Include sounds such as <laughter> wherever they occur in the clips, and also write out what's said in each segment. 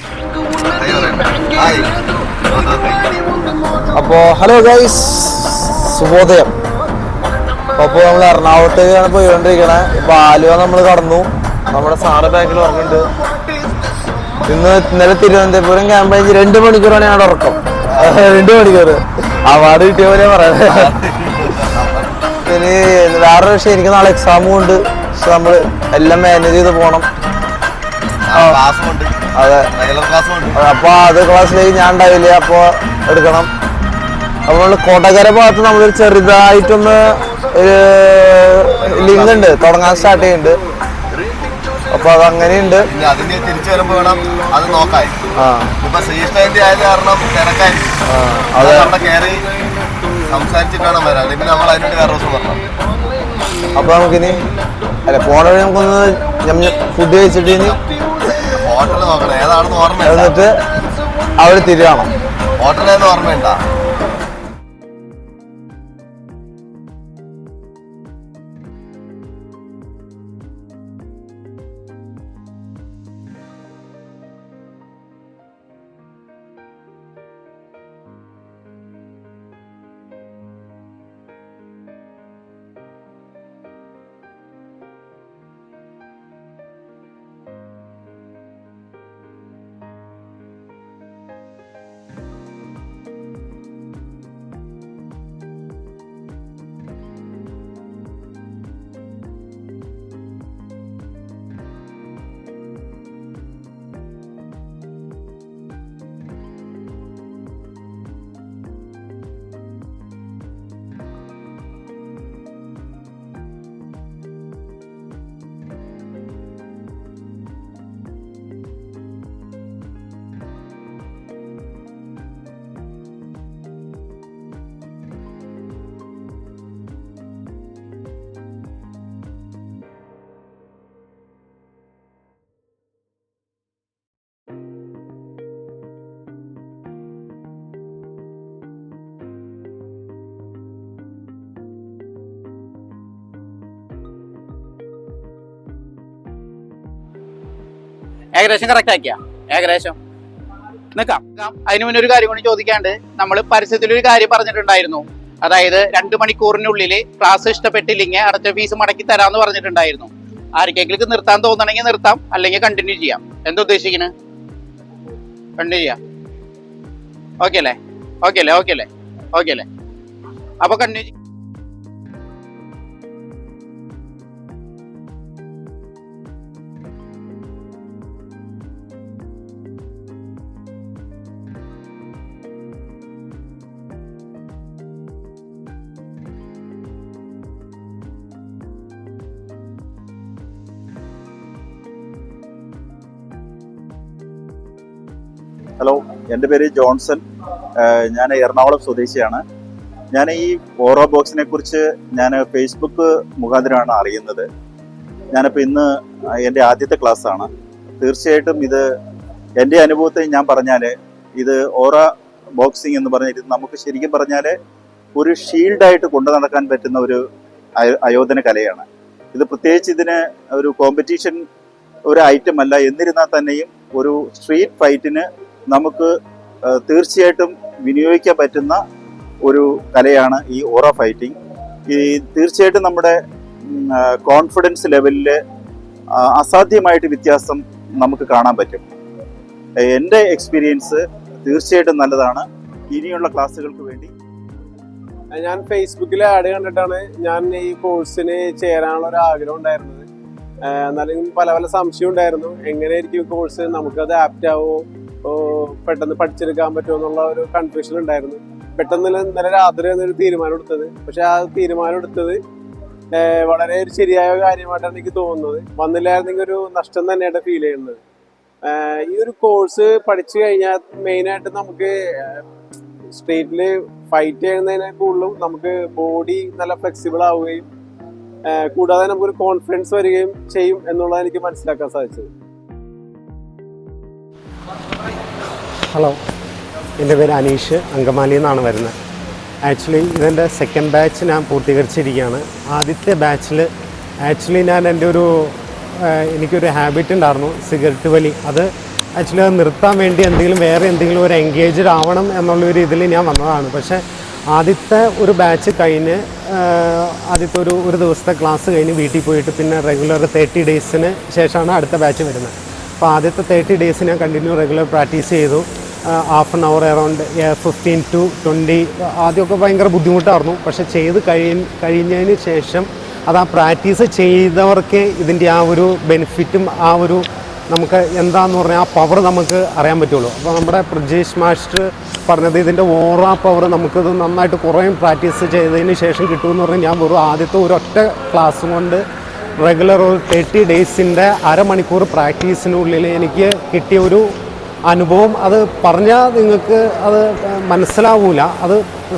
Hi അപ്പോൾ hello guys ശുഭോദയം അപ്പോൾ നമ്മൾ എറണാകുളത്തേക്കാണ് പോയിക്കൊണ്ടിരിക്കണേ. ഇപ്പോൾ ആലുവ നമ്മൾ കടന്നു. നമ്മുടെ സാറ് ബാങ്കിൽ പറഞ്ഞിട്ടുണ്ട് ഇന്ന് ഇന്നലെ തിരുവനന്തപുരം ക്യാമ്പ് കഴിഞ്ഞ് രണ്ട് മണിക്കൂറാണ് ഞങ്ങളുടെ ഉറക്കം. <laughs> രണ്ട് മണിക്കൂർ അവാർഡ് കിട്ടിയ പോലെ പറയാം. <laughs> ഇനി വേറൊരു വിഷയം എനിക്ക് നാളെ എക്സാമും ഉണ്ട്. പക്ഷെ നമ്മൾ എല്ലാം മാനേജ് ചെയ്ത് പോകണം അതെ. അപ്പൊ അത് ക്ലാസ്സിലേക്ക് ഞാൻ ഉണ്ടാവില്ല അപ്പൊ എടുക്കണം. അപ്പൊ നമ്മൾ കോട്ടക്കര ഭാഗത്ത് നമ്മളൊരു ചെറുതായിട്ടൊന്ന് ഒരു ലിങ്ക് ഉണ്ട് തുടങ്ങാൻ സ്റ്റാർട്ട് ചെയ്യുന്നുണ്ട്. അപ്പൊ അത് അങ്ങനെയുണ്ട് തിരിച്ചു വരുമ്പോ വേണം അത് നോക്കാൻ. ആ. ഇപ്പൊ ശ്രീഷ്ണന്റെ ആയത് കാരണം തിരക്കായിരിക്കും. ആ, അതെ. അവിടെ കയറി സംസാരിച്ചിട്ട് വേണം വരാൻ. അല്ലെങ്കിൽ നമ്മൾ അതിന്റെ വേറെ ദിവസം വരണം. അപ്പൊ നമുക്കിനി അല്ല പോണ വഴി നമുക്കൊന്ന് ഫുഡ് കഴിച്ചിട്ട് ഇനി എന്നിട്ട് അവിടെ തിരിയണം. ഹോട്ടലേന്ന് ഓർമ്മയുണ്ട? ഏകദേശം കറക്റ്റ് ആക്കിയ? ഏകദേശം. നിക്കാം. അതിനു മുന്നേ ഒരു കാര്യം കൂടി ചോദിക്കാണ്ട്. നമ്മൾ പരസ്യത്തിൽ ഒരു കാര്യം പറഞ്ഞിട്ടുണ്ടായിരുന്നു. അതായത് രണ്ട് മണിക്കൂറിനുള്ളിൽ ക്ലാസ് ഇഷ്ടപ്പെട്ടില്ലെങ്കിൽ അടച്ച ഫീസ് മടക്കി തരാമെന്ന് പറഞ്ഞിട്ടുണ്ടായിരുന്നു. ആർക്കെങ്കിലും നിർത്താൻ തോന്നണമെങ്കിൽ നിർത്താം അല്ലെങ്കിൽ കണ്ടിന്യൂ ചെയ്യാം. എന്താ ഉദ്ദേശിക്കുന്നത് കണ്ടിന്യൂ ചെയ്യാം. ഓക്കെ അല്ലേ? ഓക്കെ അല്ലേ? ഓക്കെ അല്ലേ? ഓക്കെ അല്ലേ? അപ്പൊ കണ്ടിന്യൂ ഹലോ എന്റെ പേര് ജോൺസൺ. ഞാൻ എറണാകുളം സ്വദേശിയാണ്. ഞാൻ ഈ ഓറോ ബോക്സിനെ കുറിച്ച് ഞാൻ ഫേസ്ബുക്ക് മുഖാന്തരമാണ് അറിയുന്നത്. ഞാനിപ്പോൾ ഇന്ന് എന്റെ ആദ്യത്തെ ക്ലാസ്സാണ് തീർച്ചയായിട്ടും ഇത് എന്റെ അനുഭവത്തെ ഞാൻ പറഞ്ഞാൽ ഇത് ഓറ ബോക്സിംഗ് എന്ന് പറഞ്ഞാൽ ഇത് നമുക്ക് ശരിക്കും പറഞ്ഞാൽ ഒരു ഷീൽഡായിട്ട് കൊണ്ടു നടക്കാൻ പറ്റുന്ന ഒരു അയ- അയോധന കലയാണ്. ഇത് പ്രത്യേകിച്ച് ഇതിന് ഒരു കോമ്പറ്റീഷൻ ഒരു ഐറ്റം അല്ല. എന്നിരുന്നാൽ തന്നെയും ഒരു സ്ട്രീറ്റ് ഫൈറ്റിന് നമുക്ക് തീർച്ചയായിട്ടും വിനിയോഗിക്കാൻ പറ്റുന്ന ഒരു കലയാണ് ഈ ഓറ ഫൈറ്റിംഗ്. ഈ തീർച്ചയായിട്ടും നമ്മുടെ കോൺഫിഡൻസ് ലെവലിൽ അസാധ്യമായിട്ട് വ്യത്യാസം നമുക്ക് കാണാൻ പറ്റും. എന്റെ എക്സ്പീരിയൻസ് തീർച്ചയായിട്ടും നല്ലതാണ്. ഇനിയുള്ള ക്ലാസ്സുകൾക്ക് വേണ്ടി. ഞാൻ ഫേസ്ബുക്കിൽ ആഡ് കണ്ടിട്ടാണ് ഞാൻ ഈ കോഴ്സിന് ചേരാനുള്ള ഒരു ആഗ്രഹം ഉണ്ടായിരുന്നത്. എന്നാലും പല പല സംശയം ഉണ്ടായിരുന്നു. എങ്ങനെയായിരിക്കും കോഴ്സ്? നമുക്കത് ആപ്റ്റ് ആവോ? ഓ, പെട്ടെന്ന് പഠിച്ചെടുക്കാൻ പറ്റുമോ എന്നുള്ള ഒരു കൺഫ്യൂഷൻ ഉണ്ടായിരുന്നു. പെട്ടെന്ന് ഇന്നലെ രാത്രി എന്നൊരു തീരുമാനം എടുത്തത്. പക്ഷെ ആ തീരുമാനം എടുത്തത് വളരെ ഒരു ശരിയായ കാര്യമായിട്ടാണ് എനിക്ക് തോന്നുന്നത്. വന്നില്ലായിരുന്നെങ്കിൽ ഒരു നഷ്ടം തന്നെയായിട്ട് ഫീൽ ചെയ്യുന്നത്. ഈ ഒരു കോഴ്സ് പഠിച്ചു കഴിഞ്ഞാൽ മെയിനായിട്ട് നമുക്ക് സ്ട്രീറ്റിൽ ഫൈറ്റ് ചെയ്യുന്നതിനെ കൂടുതലും നമുക്ക് ബോഡി നല്ല ഫ്ലെക്സിബിൾ ആവുകയും കൂടാതെ നമുക്കൊരു കോൺഫിഡൻസ് വരികയും ചെയ്യും എന്നുള്ളത് എനിക്ക് മനസ്സിലാക്കാൻ സാധിച്ചത്. ഹലോ എന്റെ പേര് അനീഷ്. അങ്കമാലി എന്നാണ് വരുന്നത്. ആക്ച്വലി ഇതെന്റെ സെക്കൻഡ് ബാച്ച് ഞാൻ പൂർത്തീകരിച്ചിരിക്കുകയാണ്. ആദ്യത്തെ ബാച്ചിൽ ആക്ച്വലി ഞാൻ എന്റെ ഒരു എനിക്കൊരു ഹാബിറ്റ് ഉണ്ടായിരുന്നു. സിഗരറ്റ് വലി. അത് ആക്ച്വലി അത് നിർത്താൻ വേണ്ടി എന്തെങ്കിലും വേറെ എന്തെങ്കിലും ഒരു എൻഗേജ്ഡ് ആവണം എന്നുള്ള ഒരു ഇതിൽ ഞാൻ വന്നതാണ്. പക്ഷേ ആദ്യത്തെ ഒരു ബാച്ച് കഴിഞ്ഞ് ആദ്യത്തെ ഒരു ഒരു ദിവസത്തെ ക്ലാസ് കഴിഞ്ഞ് വീട്ടിൽ പോയിട്ട് പിന്നെ റെഗുലർ തേർട്ടി ഡേയ്സിന് ശേഷമാണ് അടുത്ത ബാച്ച് വരുന്നത്. അപ്പോൾ ആദ്യത്തെ തേർട്ടി ഡേയ്സ് ഞാൻ കണ്ടിന്യൂ റെഗുലർ പ്രാക്ടീസ് ചെയ്തു. Half an hour around fifteen to twenty ആദ്യമൊക്കെ ഭയങ്കര ബുദ്ധിമുട്ടായിരുന്നു. പക്ഷെ ചെയ്ത് കഴി കഴിഞ്ഞതിന് ശേഷം അത് ആ പ്രാക്ടീസ് ചെയ്തവർക്ക് ഇതിന്റെ ആ ഒരു ബെനിഫിറ്റും ആ ഒരു നമുക്ക് എന്താന്ന് പറഞ്ഞാൽ ആ പവർ നമുക്ക് അറിയാൻ പറ്റുള്ളൂ. അപ്പോൾ നമ്മുടെ പ്രജേഷ് മാസ്റ്റർ പറഞ്ഞത് ഇതിന്റെ ഓറ പവർ നമുക്കിത് നന്നായിട്ട് കുറേ പ്രാക്ടീസ് ചെയ്തതിന് ശേഷം കിട്ടുമെന്ന് പറഞ്ഞാൽ ഞാൻ വെറും ആദ്യത്തെ ഒരൊറ്റ ക്ലാസ് കൊണ്ട് റെഗുലർ ഒരു തേർട്ടി ഡേയ്സിന്റെ അരമണിക്കൂർ പ്രാക്ടീസിനുള്ളിൽ എനിക്ക് കിട്ടിയ ഒരു അനുഭവം. അത് പറഞ്ഞാൽ നിങ്ങൾക്ക് അത് മനസ്സിലാവൂല. അത്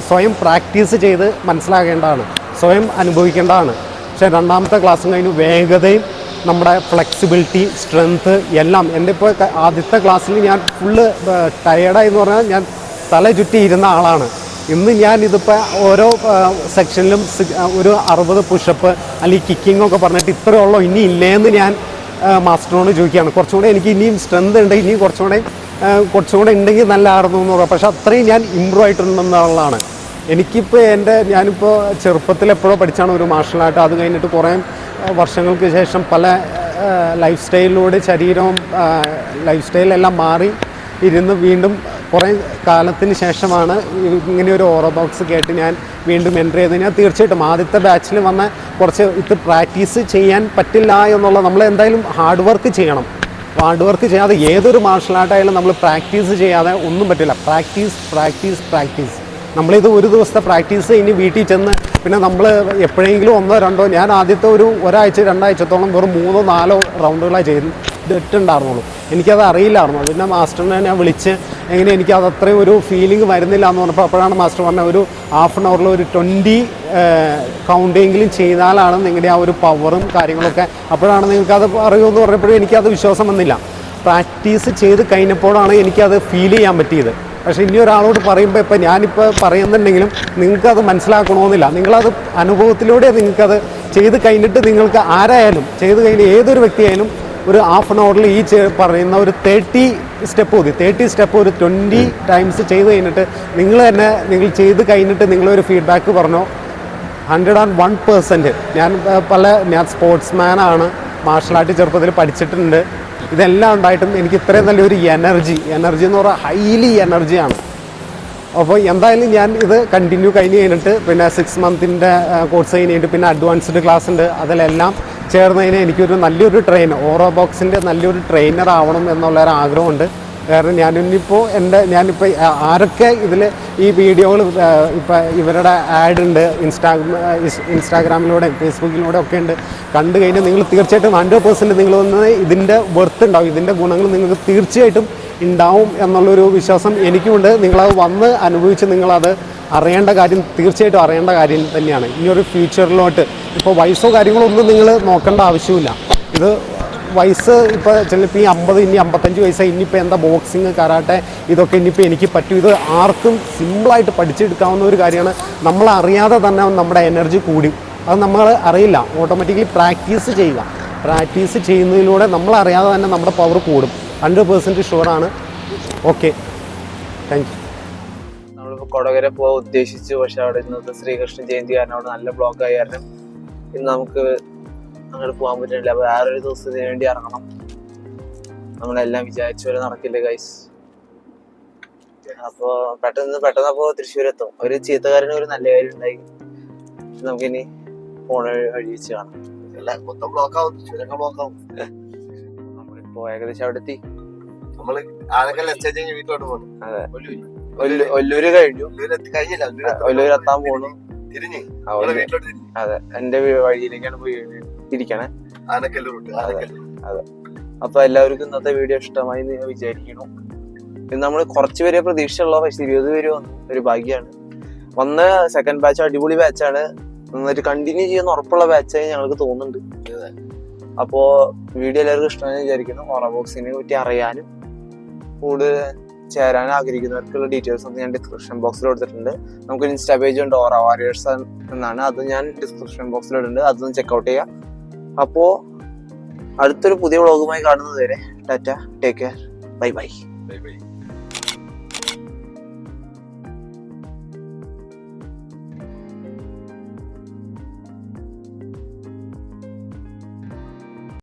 സ്വയം പ്രാക്ടീസ് ചെയ്ത് മനസ്സിലാകേണ്ടതാണ്. സ്വയം അനുഭവിക്കേണ്ടതാണ്. പക്ഷേ രണ്ടാമത്തെ ക്ലാസ് കഴിഞ്ഞ് വേഗതയും നമ്മുടെ ഫ്ലെക്സിബിലിറ്റി സ്ട്രെങ്ത്ത് എല്ലാം. എന്റെ ഇപ്പോൾ ആദ്യത്തെ ക്ലാസ്സിൽ ഞാൻ ഫുള്ള് ടയേർഡായി എന്ന് പറഞ്ഞാൽ ഞാൻ തല ചുറ്റി ഇരുന്ന ആളാണ്. ഇന്ന് ഞാൻ ഇതിപ്പോൾ ഓരോ സെക്ഷനിലും ഒരു അറുപത് പുഷപ്പ് അല്ലെങ്കിൽ കിക്കിംഗ് ഒക്കെ പറഞ്ഞിട്ട് ഇത്രയേ ഉള്ളൂ. ഇനി ഇല്ലേന്ന് ഞാൻ മാസ്റ്ററിനോട് ചോദിക്കുകയാണ്. കുറച്ചുകൂടെ എനിക്ക് ഇനിയും സ്ട്രെങ്ത് ഉണ്ട്. ഇനിയും കുറച്ചുകൂടെ കുറച്ചുകൂടെ ഉണ്ടെങ്കിൽ നല്ലതായിരുന്നു എന്ന് പറയാം പക്ഷേ അത്രയും ഞാൻ ഇമ്പ്രൂവ് ആയിട്ടുണ്ടെന്നുള്ളതാണ് എനിക്കിപ്പോൾ എന്റെ ഞാനിപ്പോൾ ചെറുപ്പത്തിൽ എപ്പോഴോ പഠിച്ചാണ് ഒരു മാർഷൽ ആർട്ട് അത് കഴിഞ്ഞിട്ട് കുറേ വർഷങ്ങൾക്ക് ശേഷം പല ലൈഫ് സ്റ്റൈലിലൂടെ ശരീരവും ലൈഫ് സ്റ്റൈലെല്ലാം മാറി ഇരുന്ന് വീണ്ടും കുറേ കാലത്തിന് ശേഷമാണ് ഇങ്ങനെ ഒരു ഓറോ ബോക്സ് കേട്ട് ഞാൻ വീണ്ടും എന്റർ ചെയ്ത് ഞാൻ തീർച്ചയായിട്ടും ആദ്യത്തെ ബാച്ചിൽ വന്ന കുറച്ച് ഇത് പ്രാക്ടീസ് ചെയ്യാൻ പറ്റില്ല എന്നുള്ള നമ്മൾ എന്തായാലും ഹാർഡ് വർക്ക് ചെയ്യണം. ഹാർഡ് വർക്ക് ചെയ്യാതെ ഏതൊരു മാർഷൽ ആർട്ടായാലും നമ്മൾ പ്രാക്ടീസ് ചെയ്യാതെ ഒന്നും പറ്റില്ല. പ്രാക്ടീസ് പ്രാക്ടീസ് പ്രാക്ടീസ് നമ്മളിത് ഒരു ദിവസത്തെ പ്രാക്ടീസ് ഇനി വീട്ടിൽ ചെന്ന് പിന്നെ നമ്മൾ എപ്പോഴെങ്കിലും ഒന്നോ രണ്ടോ ഞാൻ ആദ്യത്തെ ഒരു ഒരാഴ്ച രണ്ടാഴ്ചത്തോളം വെറും മൂന്നോ നാലോ റൗണ്ടുകളാണ് ചെയ്തിട്ടുണ്ടായിരുന്നുള്ളൂ എനിക്കത് അറിയില്ലായിരുന്നു. പിന്നെ മാസ്റ്ററിനെ ഞാൻ വിളിച്ച് എങ്ങനെ എനിക്ക് അത് അത്രയും ഒരു ഫീലിംഗ് വരുന്നില്ല എന്ന് പറഞ്ഞപ്പോൾ അപ്പോഴാണ് മാസ്റ്റർ പറഞ്ഞ ഒരു ഹാഫ് ആൻ അവറിൽ ഒരു ട്വന്റി കൗണ്ടെങ്കിലും ചെയ്താലാണ് നിങ്ങളുടെ ആ ഒരു പവറും കാര്യങ്ങളൊക്കെ അപ്പോഴാണ് നിങ്ങൾക്കത് അറിയുമെന്ന് പറഞ്ഞപ്പോഴും എനിക്കത് വിശ്വാസം വന്നില്ല. പ്രാക്ടീസ് ചെയ്ത് കഴിഞ്ഞപ്പോഴാണ് എനിക്കത് ഫീൽ ചെയ്യാൻ പറ്റിയത്. പക്ഷേ ഇനി ഒരാളോട് പറയുമ്പോൾ ഇപ്പം ഞാനിപ്പോൾ പറയുന്നുണ്ടെങ്കിലും നിങ്ങൾക്കത് മനസ്സിലാക്കണമെന്നില്ല നിങ്ങളത് അനുഭവത്തിലൂടെ നിങ്ങൾക്കത് ചെയ്ത് കഴിഞ്ഞിട്ട് നിങ്ങൾക്ക് ആരായാലും ചെയ്ത് കഴിഞ്ഞ് ഏതൊരു വ്യക്തിയായാലും ഒരു ഹാഫ് ആൻ അവറിൽ ഈ പറയുന്ന ഒരു തേർട്ടി സ്റ്റെപ്പ് മതി. തേർട്ടി സ്റ്റെപ്പ് ഒരു ട്വന്റി ടൈംസ് ചെയ്ത് കഴിഞ്ഞിട്ട് നിങ്ങൾ തന്നെ നിങ്ങൾ ചെയ്ത് കഴിഞ്ഞിട്ട് നിങ്ങളൊരു ഫീഡ്ബാക്ക് പറഞ്ഞോ. ഹൺഡ്രഡ് ആൻഡ് വൺ പേഴ്സന്റ് ഞാൻ പല ഞാൻ സ്പോർട്സ്മാനാണ് മാർഷൽ ആർട്ട് ചെറുപ്പത്തിൽ പഠിച്ചിട്ടുണ്ട്. ഇതെല്ലാം ഉണ്ടായിട്ടും എനിക്ക് ഇത്രയും നല്ലൊരു എനർജി എനർജി എന്ന് പറഞ്ഞാൽ ഹൈലി എനർജിയാണ് അപ്പോൾ എന്തായാലും ഞാൻ ഇത് കണ്ടിന്യൂ കഴിഞ്ഞ് കഴിഞ്ഞിട്ട് പിന്നെ സിക്സ് മന്തിന്റെ കോഴ്സ് കഴിഞ്ഞിട്ട് പിന്നെ അഡ്വാൻസ്ഡ് ക്ലാസ് ഉണ്ട്. അതിലെല്ലാം ചേർന്നതിന് എനിക്കൊരു നല്ലൊരു ട്രെയിൻ ഓറോ ബോക്സിന്റെ നല്ലൊരു ട്രെയിനർ ആവണം എന്നുള്ള ഒരു ആഗ്രഹമുണ്ട്. കാരണം ഞാനിപ്പോൾ എന്റെ ഞാനിപ്പോൾ ആരൊക്കെ ഇതിൽ ഈ വീഡിയോകൾ ഇപ്പം ഇവരുടെ ആഡ് ഉണ്ട് ഇൻസ്റ്റാഗ്രാം ഇൻസ്റ്റാഗ്രാമിലൂടെ ഫേസ്ബുക്കിലൂടെ ഒക്കെ ഉണ്ട്. കണ്ടു കഴിഞ്ഞാൽ നിങ്ങൾ തീർച്ചയായിട്ടും ഹൺഡ്രഡ് പെർസെന്റ് നിങ്ങൾ വന്ന് ഇതിന്റെ വെർത്ത് ഉണ്ടാവും ഇതിന്റെ ഗുണങ്ങൾ നിങ്ങൾക്ക് തീർച്ചയായിട്ടും ഉണ്ടാവും എന്നുള്ളൊരു വിശ്വാസം എനിക്കുമുണ്ട് നിങ്ങളത് വന്ന് അനുഭവിച്ച് നിങ്ങളത് അറിയേണ്ട കാര്യം തീർച്ചയായിട്ടും അറിയേണ്ട കാര്യം തന്നെയാണ്. ഇനിയൊരു ഫ്യൂച്ചറിലോട്ട് ഇപ്പോൾ വയസ്സോ കാര്യങ്ങളോ ഒന്നും നിങ്ങൾ നോക്കേണ്ട ആവശ്യമില്ല ഇത് വയസ്സ് ഇപ്പോൾ ചിലപ്പോൾ ഈ അമ്പത് ഇനി അമ്പത്തഞ്ച് വയസ്സായി ഇനിയിപ്പോൾ എന്താ ബോക്സിങ് കരാട്ടെ ഇതൊക്കെ ഇനിയിപ്പോൾ എനിക്ക് പറ്റും. ഇത് ആർക്കും സിമ്പിളായിട്ട് പഠിച്ചെടുക്കാവുന്ന ഒരു കാര്യമാണ്. നമ്മൾ അറിയാതെ തന്നെ നമ്മുടെ എനർജി കൂടി. അത് നമ്മൾ അറിയില്ല. ഓട്ടോമാറ്റിക്കലി പ്രാക്ടീസ് ചെയ്യുക. പ്രാക്ടീസ് ചെയ്യുന്നതിലൂടെ നമ്മൾ അറിയാതെ തന്നെ നമ്മുടെ പവർ കൂടും. ഹൺഡ്രഡ് പേഴ്സന്റ് ഷുവറാണ് ഓക്കെ താങ്ക് യു നമ്മളിപ്പോൾ കൊടകര പോകാൻ ഉദ്ദേശിച്ചു. പക്ഷെ അവിടെ ഇന്നത്തെ ശ്രീകൃഷ്ണ ജയന്തി കാരണം അവിടെ നല്ല ബ്ലോക്ക് ആയി കാരണം ഇന്ന് നമുക്ക് അങ്ങോട്ട് പോകാൻ പറ്റുന്നില്ല. അപ്പൊ വേറൊരു ദിവസത്തിന് വേണ്ടി ഇറങ്ങണം. നമ്മളെല്ലാം വിചാരിച്ച പോലെ നടക്കില്ല ഗൈസ് അപ്പോൾ പെട്ടെന്ന് പെട്ടെന്ന് അപ്പോ തൃശ്ശൂർ എത്തും ഒരു ചീത്തക്കാരന് ഒരു നല്ല കാര്യം ഉണ്ടായി. നമുക്കിനി ഫോൺ വഴി വെച്ച് കാണാം. എല്ലാം മൊത്തം ബ്ലോക്ക് ആവും. ചുരങ്ങൾ ബ്ലോക്ക് ആവും. നമ്മളിപ്പോ ഏകദേശം അവിടെ എത്തി നമ്മൾ ആരൊക്കെ ലെസ്സേജ് കഴിഞ്ഞ് വീട്ടിലോട്ട് അതെ. ഒല്ലൂര്. ഒല്ലൂര് എത്താൻ പോണു. തിരിഞ്ഞ്. അതെ. എന്റെ വഴിയിലേക്കാണ് പോയി ഇരിക്കണേ അതെ അപ്പൊ എല്ലാവർക്കും ഇന്നത്തെ വീഡിയോ ഇഷ്ടമായി എന്ന് ഞാൻ വിചാരിക്കുന്നു നമ്മൾ കുറച്ച് പേരെ പ്രതീക്ഷയുള്ള പക്ഷെ ഇരുപത് പേര് വന്നു ഒരു ഭാഗ്യമാണ് വന്ന സെക്കൻഡ് ബാച്ച് അടിപൊളി ബാച്ചാണ് നന്നായിട്ട് കണ്ടിന്യൂ ചെയ്യുന്ന ഉറപ്പുള്ള ബാച്ചായി ഞങ്ങൾക്ക് തോന്നുന്നുണ്ട്. അപ്പോ വീഡിയോ എല്ലാവർക്കും ഇഷ്ടമാണെന്ന് വിചാരിക്കുന്നു. ഓറ ബോക്സിനെ പറ്റി അറിയാനും കൂടുതൽ ചേരാൻ ആഗ്രഹിക്കുന്നവർക്കുള്ള ഡീറ്റെയിൽസ് ഒക്കെ ഞാൻ ഡിസ്ക്രിപ്ഷൻ ബോക്സിൽ കൊടുത്തിട്ടുണ്ട്. നമുക്ക് ഇൻസ്റ്റാ പേജ് ഉണ്ട് ഓറ വാരിയേഴ്സ് എന്നാണ്. അത് ഞാൻ ഡിസ്ക്രിപ്ഷൻ ബോക്സിൽ ഇടുന്നുണ്ട്. അതൊന്ന് ചെക്കൗട്ട് ചെയ്യാം. അപ്പോ അടുത്തൊരു പുതിയ വ്ളോഗുമായി കാണുന്നത് വരെ tata take care bye bye bye bye